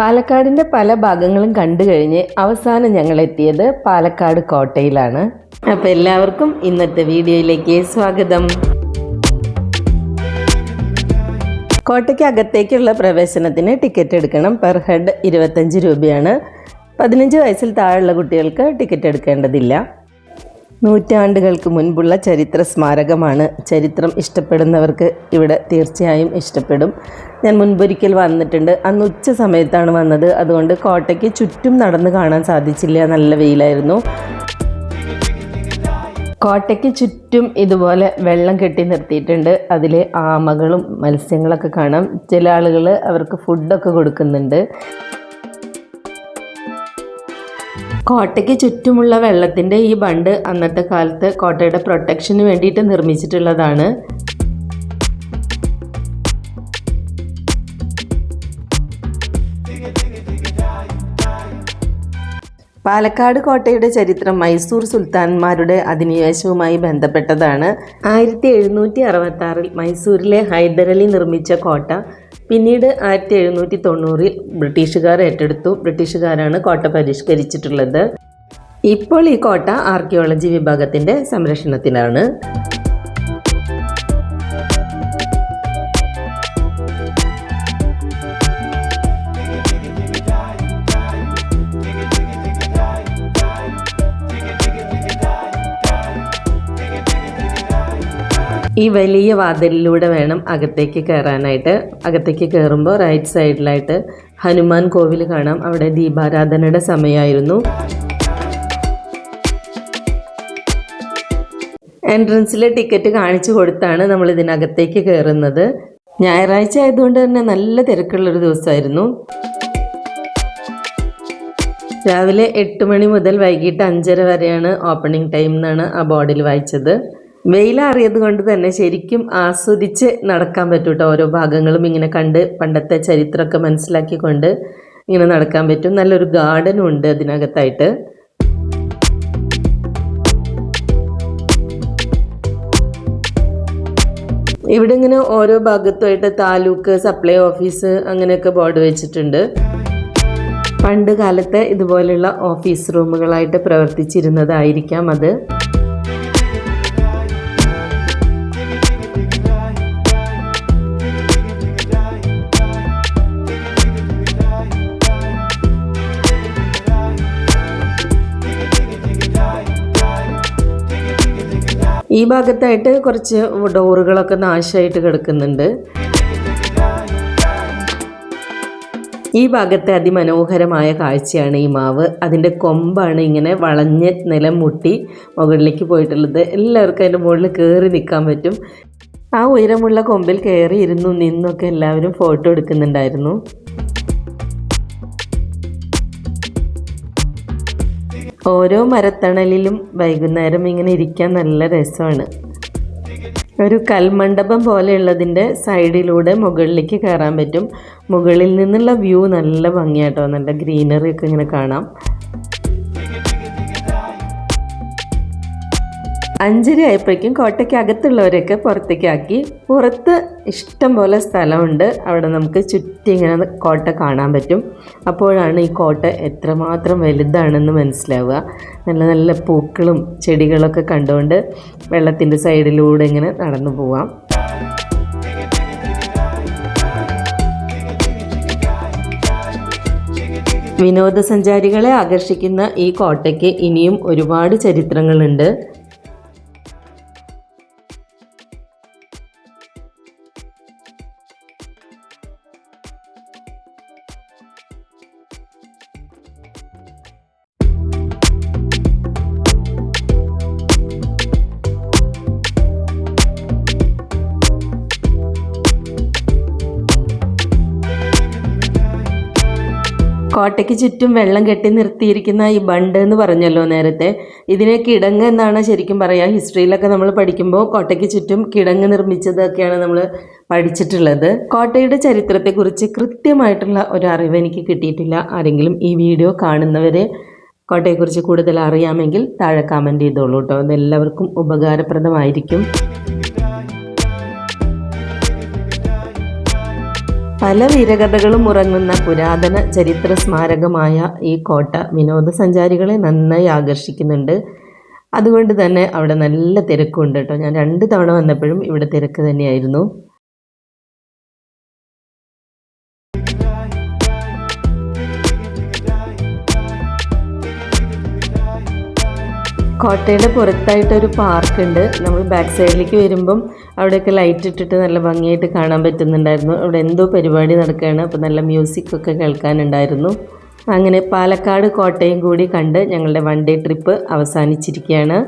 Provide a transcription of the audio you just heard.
പാലക്കാടിന്റെ പല ഭാഗങ്ങളും കണ്ടു കഴിഞ്ഞ് അവസാനം ഞങ്ങൾ എത്തിയത് പാലക്കാട് കോട്ടയിലാണ്. അപ്പൊ എല്ലാവർക്കും ഇന്നത്തെ വീഡിയോയിലേക്ക് സ്വാഗതം. കോട്ടയ്ക്ക് അകത്തേക്കുള്ള പ്രവേശനത്തിന് ടിക്കറ്റ് എടുക്കണം പെർ ഹെഡ് ഇരുപത്തഞ്ച് രൂപയാണ്. പതിനഞ്ച് വയസ്സിൽ താഴെയുള്ള കുട്ടികൾക്ക് ടിക്കറ്റ് എടുക്കേണ്ടതില്ല. നൂറ്റാണ്ടുകൾക്ക് മുൻപുള്ള ചരിത്ര സ്മാരകമാണ്. ചരിത്രം ഇഷ്ടപ്പെടുന്നവർക്ക് ഇവിടെ തീർച്ചയായും ഇഷ്ടപ്പെടും. ഞാൻ മുൻപൊരിക്കൽ വന്നിട്ടുണ്ട്. അന്ന് ഉച്ച സമയത്താണ് വന്നത്. അതുകൊണ്ട് കോട്ടയ്ക്ക് ചുറ്റും നടന്ന് കാണാൻ സാധിച്ചില്ല. നല്ല വെയിലായിരുന്നു. കോട്ടയ്ക്ക് ചുറ്റും ഇതുപോലെ വെള്ളം കെട്ടി നിർത്തിയിട്ടുണ്ട്. അതിലെ ആമകളും മത്സ്യങ്ങളൊക്കെ കാണാം. ചില ആളുകൾ അവർക്ക് ഫുഡൊക്കെ കൊടുക്കുന്നുണ്ട്. കോട്ടയ്ക്ക് ചുറ്റുമുള്ള വെള്ളത്തിന്റെ ഈ ബണ്ട് അന്നത്തെ കാലത്ത് കോട്ടയുടെ പ്രൊട്ടക്ഷന് വേണ്ടിയിട്ട് നിർമ്മിച്ചിട്ടുള്ളതാണ്. പാലക്കാട് കോട്ടയുടെ ചരിത്രം മൈസൂർ സുൽത്താൻമാരുടെ അധിനിവേശവുമായി ബന്ധപ്പെട്ടതാണ്. ആയിരത്തി എഴുന്നൂറ്റി അറുപത്തി ആറിൽ മൈസൂരിലെ ഹൈദരലി നിർമ്മിച്ച കോട്ട പിന്നീട് ആയിരത്തി എഴുന്നൂറ്റി തൊണ്ണൂറിൽ ബ്രിട്ടീഷുകാർ ഏറ്റെടുത്തു. ബ്രിട്ടീഷുകാരാണ് കോട്ട പരിഷ്കരിച്ചിട്ടുള്ളത്. ഇപ്പോൾ ഈ കോട്ട ആർക്കിയോളജി വിഭാഗത്തിന്റെ സംരക്ഷണത്തിലാണ്. ഈ വലിയ വാതിലിലൂടെ വേണം അകത്തേക്ക് കയറാനായിട്ട്. അകത്തേക്ക് കയറുമ്പോൾ റൈറ്റ് സൈഡിലായിട്ട് ഹനുമാൻ കോവിൽ കാണാം. അവിടെ ദീപാരാധനയുടെ സമയമായിരുന്നു. എൻട്രൻസിലെ ടിക്കറ്റ് കാണിച്ചു കൊടുത്താണ് നമ്മൾ ഇതിനകത്തേക്ക് കയറുന്നത്. ഞായറാഴ്ച ആയതുകൊണ്ട് തന്നെ നല്ല തിരക്കുള്ളൊരു ദിവസമായിരുന്നു. രാവിലെ എട്ട് മണി മുതൽ വൈകിട്ട് അഞ്ചര വരെയാണ് ഓപ്പണിംഗ് ടൈം എന്നാണ് ആ ബോർഡിൽ വായിച്ചത്. വെയിലാറിയത് കൊണ്ട് തന്നെ ശരിക്കും ആസ്വദിച്ച് നടക്കാൻ പറ്റും കേട്ടോ ഓരോ ഭാഗങ്ങളും ഇങ്ങനെ കണ്ട് പണ്ടത്തെ ചരിത്രമൊക്കെ മനസ്സിലാക്കിക്കൊണ്ട് ഇങ്ങനെ നടക്കാൻ പറ്റും. നല്ലൊരു ഗാർഡനും ഉണ്ട് അതിനകത്തായിട്ട്. ഇവിടെ ഇങ്ങനെ ഓരോ ഭാഗത്തുമായിട്ട് താലൂക്ക് സപ്ലൈ ഓഫീസ് അങ്ങനെയൊക്കെ ബോർഡ് വെച്ചിട്ടുണ്ട്. പണ്ട് കാലത്തെ ഇതുപോലെയുള്ള ഓഫീസ് റൂമുകളായിട്ട് പ്രവർത്തിച്ചിരുന്നതായിരിക്കാം അത്. ഈ ഭാഗത്തായിട്ട് കുറച്ച് ഡോറുകളൊക്കെ നാശമായിട്ട് കിടക്കുന്നുണ്ട്. ഈ ഭാഗത്തെ അതിമനോഹരമായ കാഴ്ചയാണ് ഈ മാവ്. അതിന്റെ കൊമ്പാണ് ഇങ്ങനെ വളഞ്ഞ് നിലം മുട്ടി മുകളിലേക്ക് പോയിട്ടുള്ളത്. എല്ലാവർക്കും അതിന്റെ മുകളിൽ കയറി നിൽക്കാൻ പറ്റും. ആ ഉയരമുള്ള കൊമ്പിൽ കയറി ഇരുന്നു നിന്നൊക്കെ എല്ലാവരും ഫോട്ടോ എടുക്കുന്നുണ്ടായിരുന്നു. ഓരോ മരത്തണലിലും വൈകുന്നേരം ഇങ്ങനെ ഇരിക്കാൻ നല്ല രസമാണ്. ഒരു കൽമണ്ഡപം പോലെയുള്ളതിന്റെ സൈഡിലൂടെ മുകളിലേക്ക് കയറാൻ പറ്റും. മുകളിൽ നിന്നുള്ള വ്യൂ നല്ല ഭംഗിയാട്ടോ. നല്ല ഗ്രീനറി ഒക്കെ ഇങ്ങനെ കാണാം. അഞ്ചര ആയപ്പോഴേക്കും കോട്ടയ്ക്ക് അകത്തുള്ളവരൊക്കെ പുറത്തേക്കാക്കി. പുറത്ത് ഇഷ്ടം പോലെ സ്ഥലമുണ്ട്. അവിടെ നമുക്ക് ചുറ്റി ഇങ്ങനെ കോട്ട കാണാൻ പറ്റും. അപ്പോഴാണ് ഈ കോട്ട എത്രമാത്രം വലുതാണെന്ന് മനസ്സിലാവുക. നല്ല നല്ല പൂക്കളും ചെടികളൊക്കെ കണ്ടുകൊണ്ട് വെള്ളത്തിന്റെ സൈഡിലൂടെ ഇങ്ങനെ നടന്നു പോവാം. വിനോദസഞ്ചാരികളെ ആകർഷിക്കുന്ന ഈ കോട്ടയ്ക്ക് ഇനിയും ഒരുപാട് ചരിത്രങ്ങളുണ്ട്. കോട്ടയ്ക്ക് ചുറ്റും വെള്ളം കെട്ടി നിർത്തിയിരിക്കുന്ന ഈ ബണ്ട് എന്ന് പറഞ്ഞല്ലോ നേരത്തെ. ഇതിനെ കിടങ്ങ് എന്നാണ് ശരിക്കും പറയുക ഹിസ്റ്ററിയിലൊക്കെ നമ്മൾ പഠിക്കുമ്പോൾ കോട്ടയ്ക്ക് ചുറ്റും കിടങ്ങ് നിർമ്മിച്ചതൊക്കെയാണ് നമ്മൾ പഠിച്ചിട്ടുള്ളത്. കോട്ടയുടെ ചരിത്രത്തെക്കുറിച്ച് കൃത്യമായിട്ടുള്ള ഒരു അറിവ് എനിക്ക് കിട്ടിയിട്ടില്ല. ആരെങ്കിലും ഈ വീഡിയോ കാണുന്നവരെ കോട്ടയെക്കുറിച്ച് കൂടുതൽ അറിയാമെങ്കിൽ താഴെ കമന്റ് ചെയ്തോളൂ കേട്ടോ അതെല്ലാവർക്കും ഉപകാരപ്രദമായിരിക്കും. പല വീരകഥകളും ഉറങ്ങുന്ന പുരാതന ചരിത്ര സ്മാരകമായ ഈ കോട്ട വിനോദസഞ്ചാരികളെ നന്നായി ആകർഷിക്കുന്നുണ്ട്. അതുകൊണ്ട് തന്നെ അവിടെ നല്ല തിരക്കുണ്ട് കേട്ടോ. ഞാൻ രണ്ട് തവണ വന്നപ്പോഴും ഇവിടെ തിരക്ക് തന്നെയായിരുന്നു. കോട്ടയുടെ പുറത്തായിട്ട് ഒരു പാർക്ക് ഉണ്ട് നമ്മൾ ബാക്ക് സൈഡിലേക്ക് വരുമ്പം അവിടെയൊക്കെ ലൈറ്റ് ഇട്ടിട്ട് നല്ല ഭംഗിയായിട്ട് കാണാൻ പറ്റുന്നുണ്ടായിരുന്നു. അവിടെ എന്തോ പരിപാടി നടക്കുകയാണ്. അപ്പോൾ നല്ല മ്യൂസിക് ഒക്കെ കേൾക്കാനുണ്ടായിരുന്നു. അങ്ങനെ പാലക്കാട് കോട്ടയും കൂടി കണ്ട് ഞങ്ങളുടെ വൺ ഡേ ട്രിപ്പ് അവസാനിച്ചിരിക്കുകയാണ്.